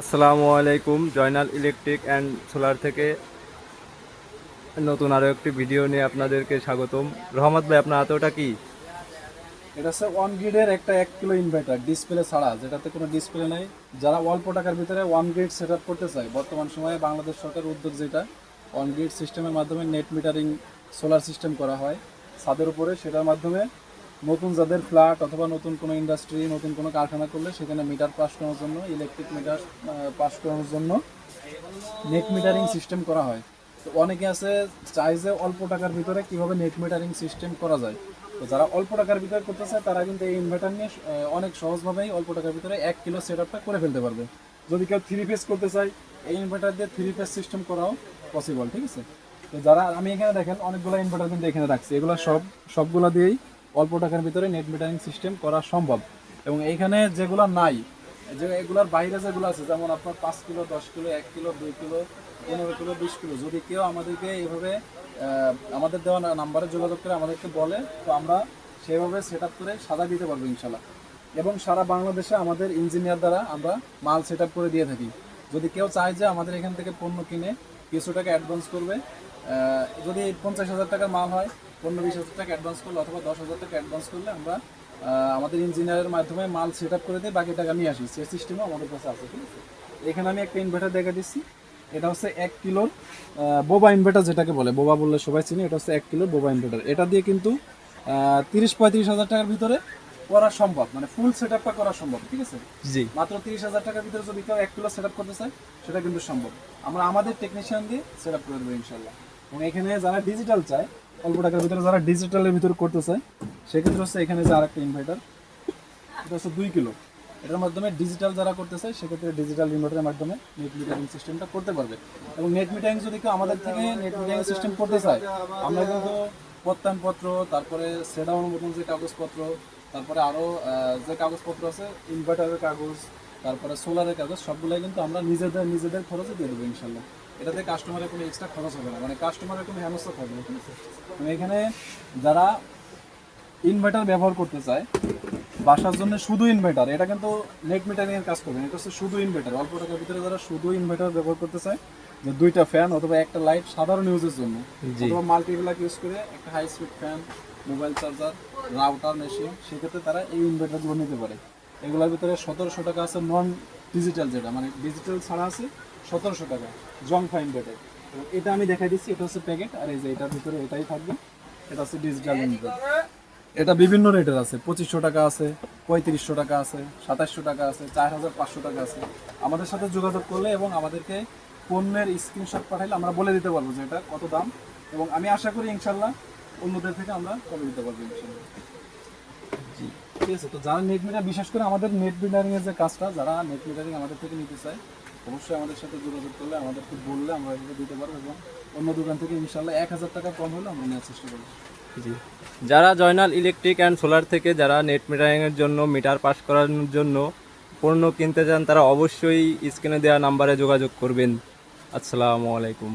আসসালামু আলাইকুম, Joynal electric and solar থেকে নতুন আরও একটি ভিডিও নিয়ে আপনাদেরকে স্বাগতম। রহমত ভাই, আপনার হাতে কি? এটা হচ্ছে ওয়ান গ্রিডের একটা এক কিলো ইনভার্টার ডিসপ্লে ছাড়া, যেটাতে কোনো ডিসপ্লে নেই। যারা অল্প টাকার ভিতরে ওয়ান গ্রিড সেট আপ করতে চায়, বর্তমান সময়ে বাংলাদেশ সরকার উদ্যোগ যেটা ওয়ান গ্রিড সিস্টেমের মাধ্যমে নেট মিটারিং সোলার সিস্টেম করা হয়। ছাদের উপরে সেটার মাধ্যমে নতুন যাদের ফ্ল্যাট অথবা নতুন কোনো ইন্ডাস্ট্রি নতুন কোনো কারখানা করলে সেখানে মিটার পাস করানোর জন্য ইলেকট্রিক মিটার পাস করানোর জন্য নেট মিটারিং সিস্টেম করা হয়। তো অনেকে আছে চাই যে অল্প টাকার ভিতরে কীভাবে নেট মিটারিং সিস্টেম করা যায়। তো যারা অল্প টাকার ভিতরে করতে চায়, তারা কিন্তু এই ইনভার্টার নিয়ে অনেক সহজভাবেই অল্প টাকার ভিতরে এক কিলো সেট আপটা করে ফেলতে পারবে। যদি কেউ থ্রি ফেস করতে চায়, এই ইনভার্টার দিয়ে থ্রি ফেস সিস্টেম করাও পসিবল ঠিক আছে? তো যারা, আমি এখানে দেখেন, অনেকগুলো ইনভার্টার কিন্তু এখানে রাখছি। এগুলো সব, সবগুলো দিয়েই অল্প টাকার ভিতরে নেট মিটারিং সিস্টেম করা সম্ভব। এবং এইখানে যেগুলো নাই, যে এগুলোর বাইরে যেগুলো আছে, যেমন আপনার পাঁচ কিলো, দশ কিলো, এক কিলো, দুই কিলো, পনেরো কিলো, বিশ কিলো, যদি কেউ আমাদেরকে এইভাবে আমাদের দেওয়া নাম্বারে যোগাযোগ করে আমাদেরকে বলে, তো আমরা সেভাবে সেট করে সাদা দিতে পারব ইনশাল্লাহ। এবং সারা বাংলাদেশে আমাদের ইঞ্জিনিয়ার দ্বারা আমরা মাল সেট করে দিয়ে থাকি। যদি কেউ চায় যে আমাদের এখান থেকে পণ্য কিনে, কিছু টাকা অ্যাডভান্স করবে যদি পঞ্চাশ হাজার টাকার মাল হয় পনেরো বিশ হাজার টাকা অ্যাডভান্স করলে অথবা দশ হাজার টাকা অ্যাডভান্স করলে আমরা আমাদের ইঞ্জিনিয়ারের মাধ্যমে মাল সেট আপ করে দিয়ে বাকি টাকা নিয়ে আসি। সে সিস্টেমও আমাদের কাছে আছে ঠিক আছে? এখানে আমি একটা ইনভার্টার দেখা দিচ্ছি। এটা হচ্ছে এক কিলোর বোবা ইনভার্টার যেটাকে বলে। বোবা বললে সবাই চিনি এটা হচ্ছে এক কিলোর বোবা ইনভার্টার এটা দিয়ে কিন্তু তিরিশ পঁয়ত্রিশ হাজার টাকার ভিতরে করা সম্ভব মানে ফুল সেট আপটা করা সম্ভব ঠিক আছে? জি। মাত্র তিরিশ হাজার টাকার ভিতরে যদি কেউ এক কিলো সেট আপ করতে চায় সেটা কিন্তু সম্ভব। আমরা আমাদের টেকনিশিয়ান দিয়ে সেট আপ করে দেবো ইনশাল্লাহ এবং এখানে যারা ডিজিটাল চায় অল্প টাকার ভিতরে যারা ডিজিটালের ভিতরে করতে চায় সেক্ষেত্রে হচ্ছে এখানে যে আরেকটা ইনভার্টার এটা হচ্ছে দুই কিলো এটার মাধ্যমে ডিজিটাল যারা করতে চায় সেক্ষেত্রে ডিজিটাল ইনভার্টারের মাধ্যমে নেট মিটারিং সিস্টেমটা করতে পারবে। এবং নেট মিটারিং যদি কেউ আমাদের থেকে নেট মিটারিং সিস্টেম করতে চায়, আমরা কিন্তু প্রত্যয়নপত্র, তারপরে সেডাউন মতন যে কাগজপত্র, তারপরে আরও যে কাগজপত্র আছে ইনভার্টারের কাগজ, তারপরে সোলারের কাগজ, সবগুলোই কিন্তু আমরা নিজেদের নিজেদের খরচে দিয়ে দেবো ইনশাল্লাহ। এটাতে কাস্টমারের কোনো এক্সট্রা খরচ হবে না মানে কাস্টমারের কোনো হেনস্থা থাকবে না ঠিক আছে এবং এখানে যারা ইনভার্টার ব্যবহার করতে চায় বাসার জন্য শুধু ইনভার্টার এটা কিন্তু নেট মিটারিং এর কাজ করবে। এটা হচ্ছে শুধু ইনভার্টার অল্প টাকার ভিতরে যারা শুধু ইনভার্টার ব্যবহার করতে চায় যে দুইটা ফ্যান অথবা একটা লাইট সাধারণ ইউজের জন্য। অথবা মাল্টিপ্লাক ইউজ করে একটা high speed fan mobile charger router machine সেক্ষেত্রে তারা এই ইনভার্টারগুলো নিতে পারে এগুলোর ভিতরে সতেরোশো টাকা আছে নন ডিজিটাল যেটা মানে ডিজিটাল ছাড়া আছে সতেরোশো টাকা জংফা ইনভার্টার তো এটা আমি দেখাই দিচ্ছি এটা হচ্ছে প্যাকেট আর এই যে এটার ভিতরে এটাই থাকবে এটা হচ্ছে ডিজিটাল এটা বিভিন্ন রেটের আছে পঁচিশশো টাকা আছে পঁয়ত্রিশশো টাকা আছে সাতাশশো টাকা আছে চার হাজার পাঁচশো টাকা আছে। আমাদের সাথে যোগাযোগ করলে এবং আমাদেরকে পণ্যের স্ক্রিনশট পাঠাইলে আমরা বলে দিতে পারব যে এটা কত দাম এবং আমি আশা করি ইনশাল্লাহ অন্যদের থেকে আমরা কমে দিতে পারব ইনশাল্লাহ। জি। ঠিক আছে, তো যারা নেট মিটার বিশেষ করে আমাদের নেট মিটারিং এর যে কাজটা, যারা নেট মিটারিং আমাদের থেকে নিতে চায়, অবশ্যই আমাদের সাথে যোগাযোগ করলে, আমাদেরকে বললে, আমরা এগুলো দিতে পারব এবং অন্য দোকান থেকে ইনশাল্লাহ এক হাজার টাকা কম হলে আমরা নেওয়ার চেষ্টা করব। জি। যারা জয়নাল ইলেকট্রিক অ্যান্ড সোলার থেকে যারা নেট মিটারিংয়ের জন্য মিটার পাস করানোর জন্য পণ্য কিনতে চান, তারা অবশ্যই স্ক্রিনে দেওয়া নাম্বারে যোগাযোগ করবেন। আসসালামু আলাইকুম।